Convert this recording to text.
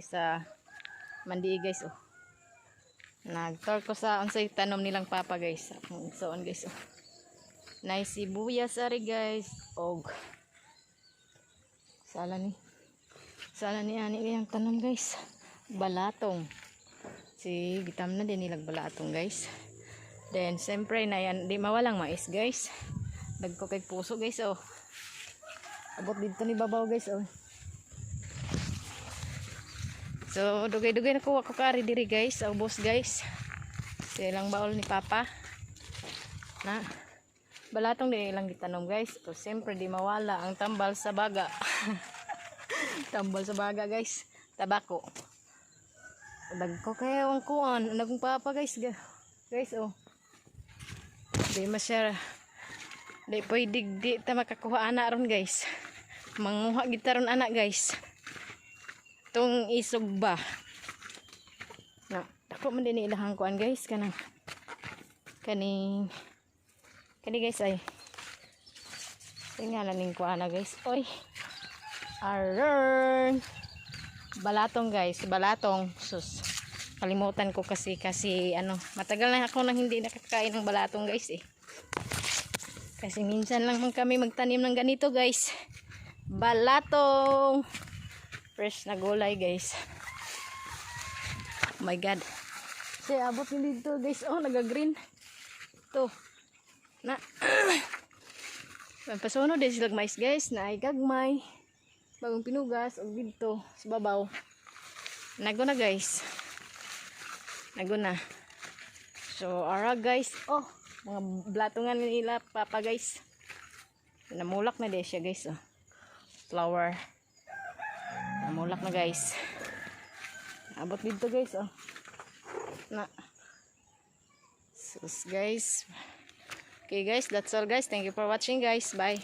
sa mandi guys oh. Nag-tour ko sa unsay tanom nilang papa guys. So on guys oh. Nice sibuyas ari guys. Og Sala ni. Sala ni ani yung tanom guys. Balatong. Si gitam na din nilag balatong guys. Then siyempre na yan di mawalang mais guys. Dagko kay puso guys oh. Abot dito ni babaw guys oh. So, dugay-dugay na ko ako kari diri guys. Sa ubos guys. Silang baol ni Papa. Na. Balatong di ilang gitanom guys. So, siyempre di mawala ang tambal sa baga. tambal sa baga guys. Tabako. Dagko kaya ang kuan. Nagong papa guys. Guys oh. Di masya. Di pwede di ta makakuha anak ron guys. Manguha gitaron anak guys itong isog ba? Na ako man din ilahang kuan guys. Kanang kaning kani guys ay tingnan ning kuan na guys. Oy arern balatong guys. Balatong. Sus kalimutan ko kasi kasi ano matagal na ako nang hindi nakakain ng balatong guys eh. Kasi minsan lang kami magtanim ng ganito guys. Balatong fresh na gulay guys. Oh my god. Kasi abot ni dito guys. Oh naga green to na. Pasunod din silag mais guys na ay gagmay. Bagong pinugas og dito sa babaw. Nago na guys. Nago na. So ara guys. Oh mga blatungan nila papa guys. Namulak na din siya guys oh. Flower Namulak na guys. Abot dito guys oh. Na. Sus guys. Okay guys, that's all guys. Thank you for watching guys. Bye.